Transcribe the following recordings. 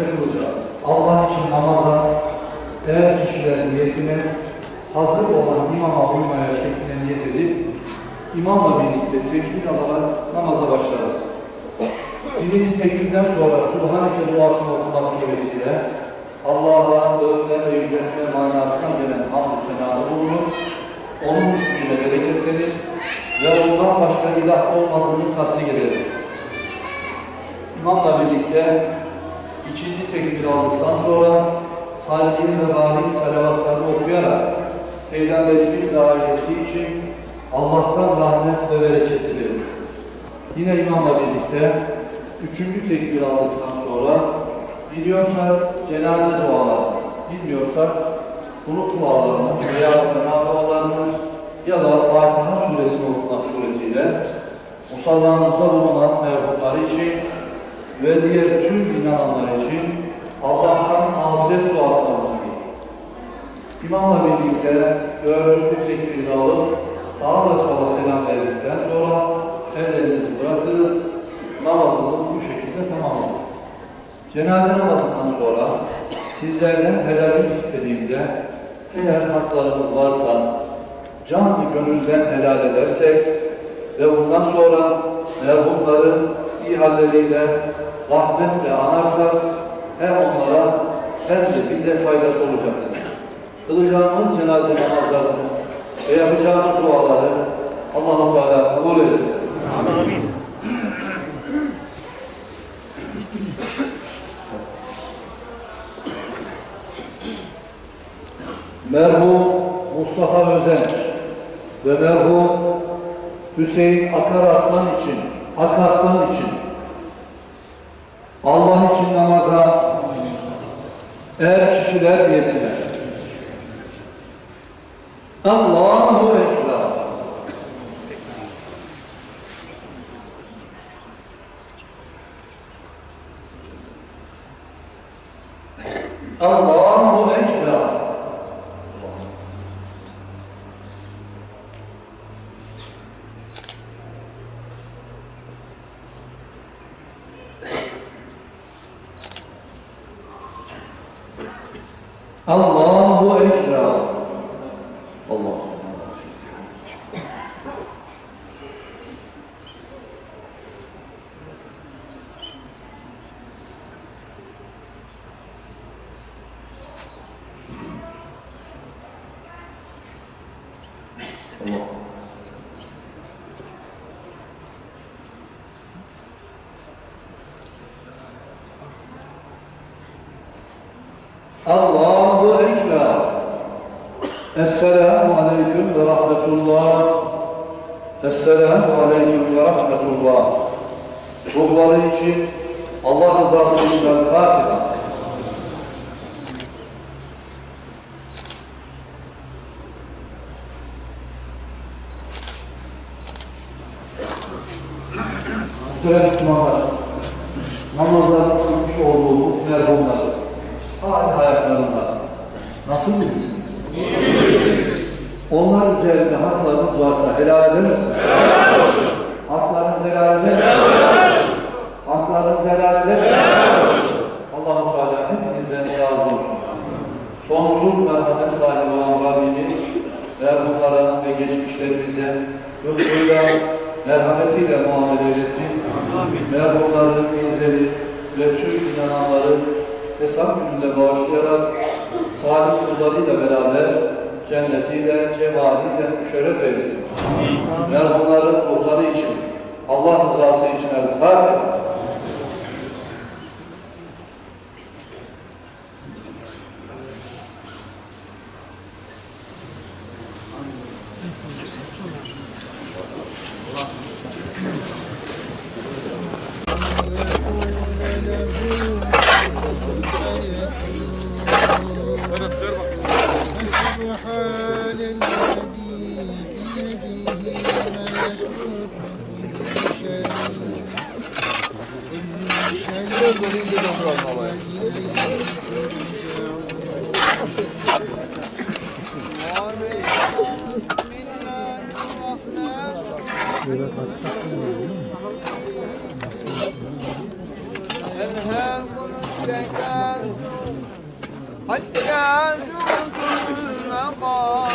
birlikte kılacağız. Allah için namaza, eğer kişiler niyetine hazır olan imama uymaya şekline niyet edip imamla birlikte tekbir alarak namaza başlarız. Birinci tekbirden sonra Subhaneke duasını okumak suretiyle Allah'a övme ve yüceltme manasına gelen hamdü senada bulunur. Onun ismiyle bereketlenir ve ondan başka ilah olmadığını tasdik ederiz. İmamla birlikte ikinci tekbir aldıktan sonra salli ve bari salavatlarını okuyarak Peygamberimiz ve ailesi için Allah'tan rahmet ve bereket dileriz. Yine imamla birlikte üçüncü tekbir aldıktan sonra biliyorsa cenaze duaları, bilmiyorsa kuluk dualarını veya dualarını ya da Fatiha suresini okumak suretiyle musallanızda bulunan merhumlar için ve diğer tüm inananlar için Allah'tan mağfiret duası alınır. İmamla birlikte dördüncü tekbiri alıp sağa ve sola selam verdikten sonra ellerinizi bırakırız. Namazımız bu şekilde tamamlanır. Cenaze namazından sonra sizlerden helallik istediğimde eğer haklarımız varsa canı gönülden helal edersek ve bundan sonra merhumları iyi halleriyle rahmetle anarsak hem onlara hem de bize faydası olacaktır. Kılacağımız cenaze namazlarını ve yapacağımız duaları Allah-u Teala kabul eylesin. Merhum Mustafa Özenç ve merhum Hüseyin Akar Arslan için, Akarslan için Allah için namaza er kişiler niyetine. Allahu Ekber. Allahu Ekber. Allahu Ekber. Allah. Allah. Allahu Ekber. Esselamu Aleyküm ve Rahmetullah. Esselamu Aleyküm ve Rahmetullah. Ruhları için Allah rızası için Fatiha. Muhterem Müslümanlar, namazların haklarınız varsa helal eder misiniz? Helal olsun. Haklarınız helal eder mi? Helal olsun. Haklarınız helal eder mi? Helal olsun. Allah-u Teala hepinizden razı olsun. Sonsuz merhamet sahibi olan Rabbimiz merhumlara ve geçmişlerimize lütfuyla, merhametiyle muamele eylesin. Merhumları, bizleri ve tüm inananları hesap gününde bağışlayarak salih kullarıyla beraber cennetiyle, cemaliyle müşerref eylesin. Merhumların ruhları için, Allah rızası için كل شيء التكاثر حتى زرتم المقام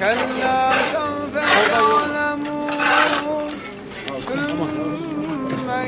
كلا سوف تعلمون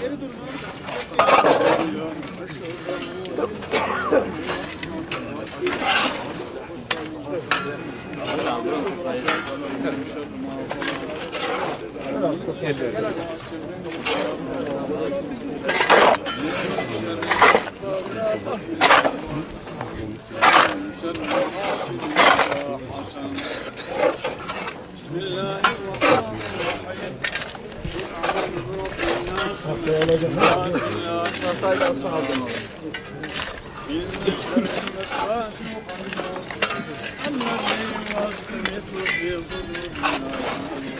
Geri durun. Thank you.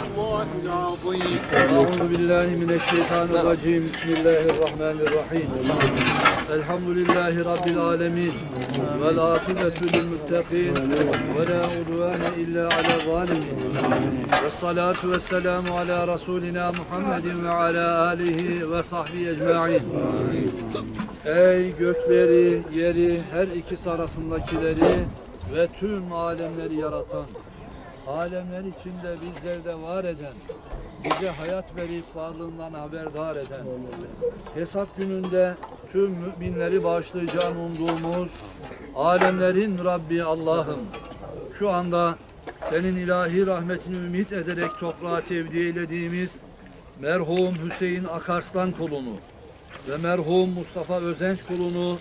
Euzu billahi mineşşeytanirracim. Bismillahirrahmanirrahim. Elhamdülillahi rabbil alamin. Vel akibetu lil muttaqin. Ve la udvane illa ala zalimin. Ves salatu ves selamu ala rasulina Muhammedin ve ala alihi ve sahbihi ecmaîn. Ey gökleri, yeri, her iki arasındakileri ve tüm alemleri yaratan alemler içinde bizlerde var eden, bize hayat verip varlığından haberdar eden, hesap gününde tüm müminleri bağışlayacağını umduğumuz alemlerin Rabbi Allah'ım. Şu anda senin ilahi rahmetini ümit ederek toprağa tevdi eylediğimiz merhum Hüseyin Akarslan kulunu ve merhum Mustafa Özenç kulunu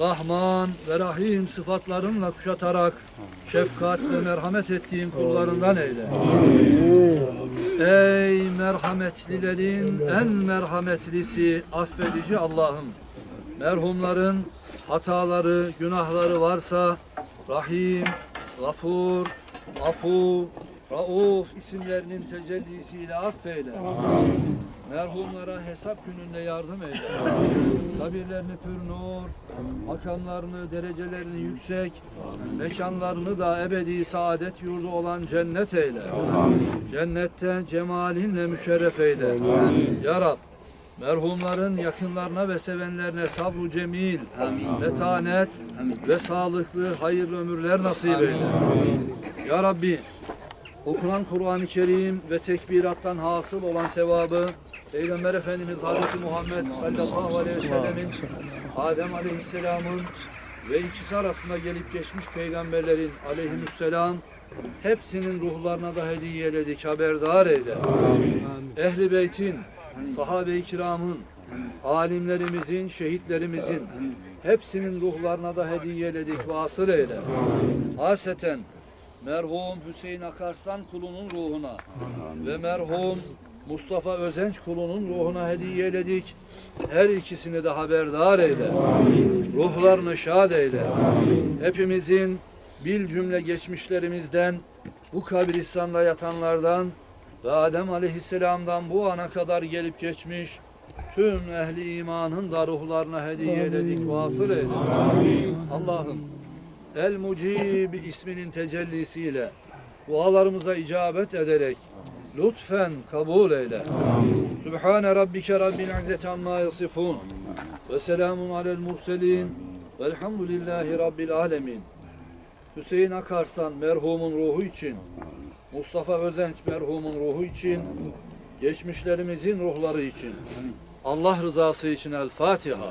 Rahman ve Rahim sıfatlarınla kuşatarak şefkat ve merhamet ettiğin kullarından eyle. Ey merhametlilerin en merhametlisi, affedici Allah'ım. Merhumların hataları, günahları varsa Rahim, Gafur, Afu, Rauf isimlerinin tecellisiyle affeyle. Merhumlara hesap gününde yardım eyle. Kabirlerini pür nur, makamlarını, derecelerini yüksek, mekanlarını da ebedi saadet yurdu olan cennet eyle. Cennette cemalinle müşerref eyle. Ya Rab, merhumların yakınlarına ve sevenlerine sabru cemil, metanet ve sağlıklı hayırlı ömürler nasip eyle. Ya Rabbi, okunan Kur'an-ı Kerim ve tekbirattan hasıl olan sevabı Peygamber Efendimiz Hazreti Muhammed sallallahu aleyhi ve sellemin Adem aleyhisselamın ve ikisi arasında gelip geçmiş peygamberlerin aleyhisselam hepsinin ruhlarına da hediye eyledik, haberdar eyle. Ehli beytin, sahabe-i kiramın, alimlerimizin, şehitlerimizin hepsinin ruhlarına da hediye eyledik, vasıl eyle. Haseten merhum Hüseyin Akarslan kulunun ruhuna ve merhum Mustafa Özenç kulunun ruhuna hediye eyledik. Her ikisini de haberdar eyle. Ruhlarını şad eyle. Hepimizin bil cümle geçmişlerimizden, bu kabristanda yatanlardan ve Adem Aleyhisselam'dan bu ana kadar gelip geçmiş Tüm ehli imanın da ruhlarına hediye eyledik, vasıl eyle. Allah'ım El Mucib isminin tecellisiyle dualarımıza icabet ederek lütfen kabul eyle. Sübhane Rabbike Rabbil İzzeti Amma Yasifun ve selamun alel murselin velhamdülillahi Rabbil Alemin. Hüseyin Akarsan merhumun ruhu için, Mustafa Özenç merhumun ruhu için, geçmişlerimizin ruhları için, Allah rızası için El Fatiha.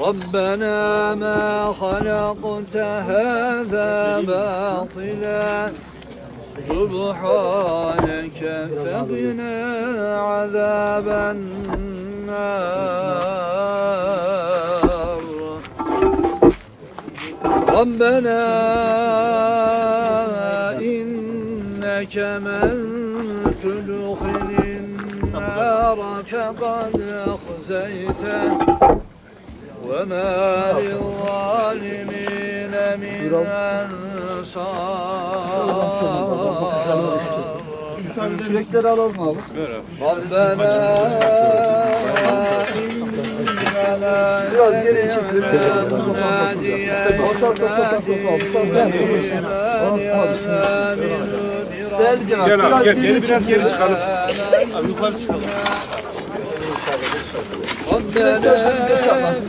ربنا ما خلقت هذا باطلا. سبحانك فقنا عذاب النار. ربنا إنك من تدخل النار فقد أخزيته. وما للظالمين من أنصار Çilekleri alalım abi. ربنا إننا Biraz geri çekelim. ناديا Değerli cemaat, Gel abi biraz gel. geri Geri biraz geri çıkalım. Abi yukarı çıkalım. ربنا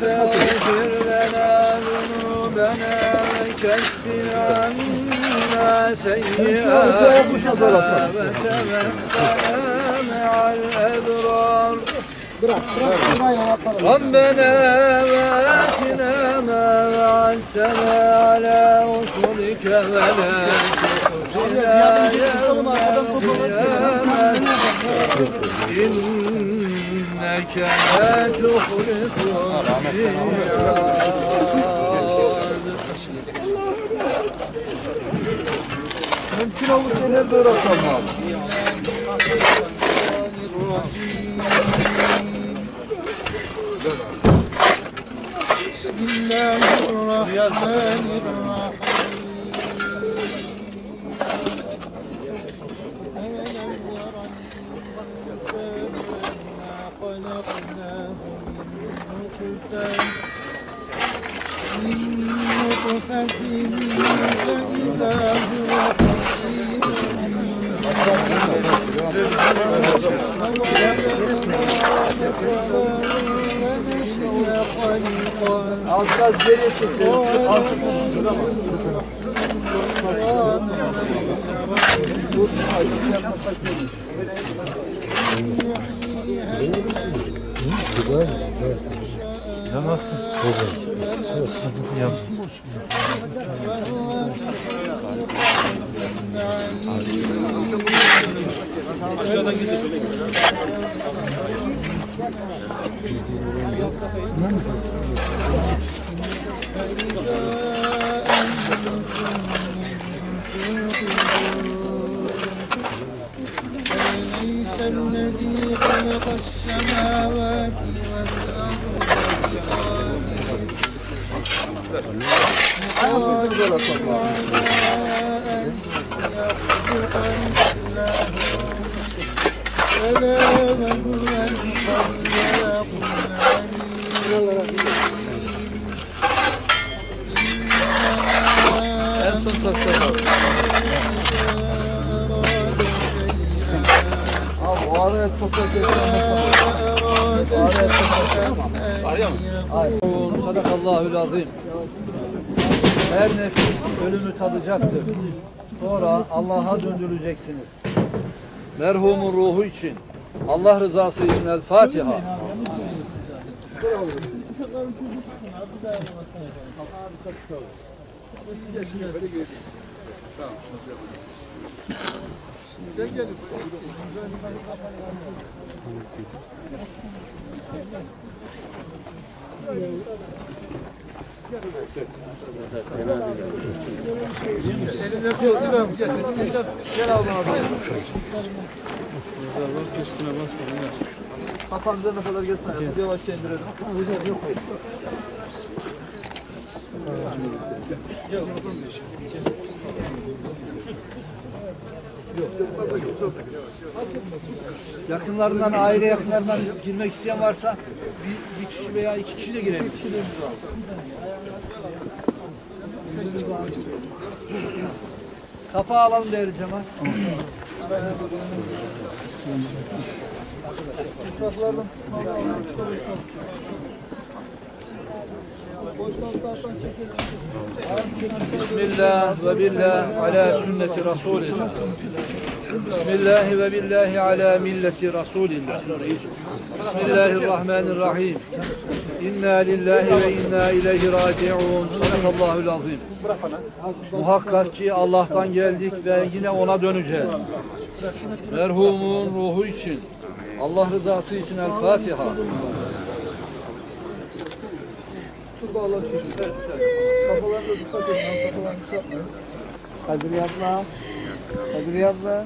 فاغفر لنا ذنوبنا وكفر عنا سيئاتنا وتوفنا مع الأبرار ربنا وآتنا ما وعدتنا على رسلك ولا تخزنا يوم القيامة Mümkün olursa nerede bırakalım abi? Bismillahirrahmanirrahim. Alçak geriye nasıl? أليس الذي خلق السماوات والأرض بقادر أكبر الله أكبر سلام O araya. Her nefis ölümü tadacaktır. Sonra Allah'a döndürüleceksiniz. Merhumun ruhu için, Allah rızası için El Fatiha. Sen gel. Elinden tut, değil mi? Getir. Gel al bana. Kafanın üzerine kadar gelsene. Biz yavaşça indirelim. Yakınlarından, aile yakınlarından girmek isteyen varsa bir, bir kişi veya iki kişi de girebilir. Kapağı alalım değerli cemaat. Bismillah ve billah ala sünneti Resulillah. Bismillah ve billahi ala milleti Resulillah. Bismillahirrahmanirrahim. İnna lillahi ve inna ileyhi raciun. Sadakallahul azim. Muhakkak ki Allah'tan geldik ve yine ona döneceğiz. Merhumun ruhu için, Allah rızası için El Fatiha. Şu bağlar çekin. Ter ter. Kafalarına dikkat edin. Kafalarını çarpmayın. Kadriye abla. Kadriye abla.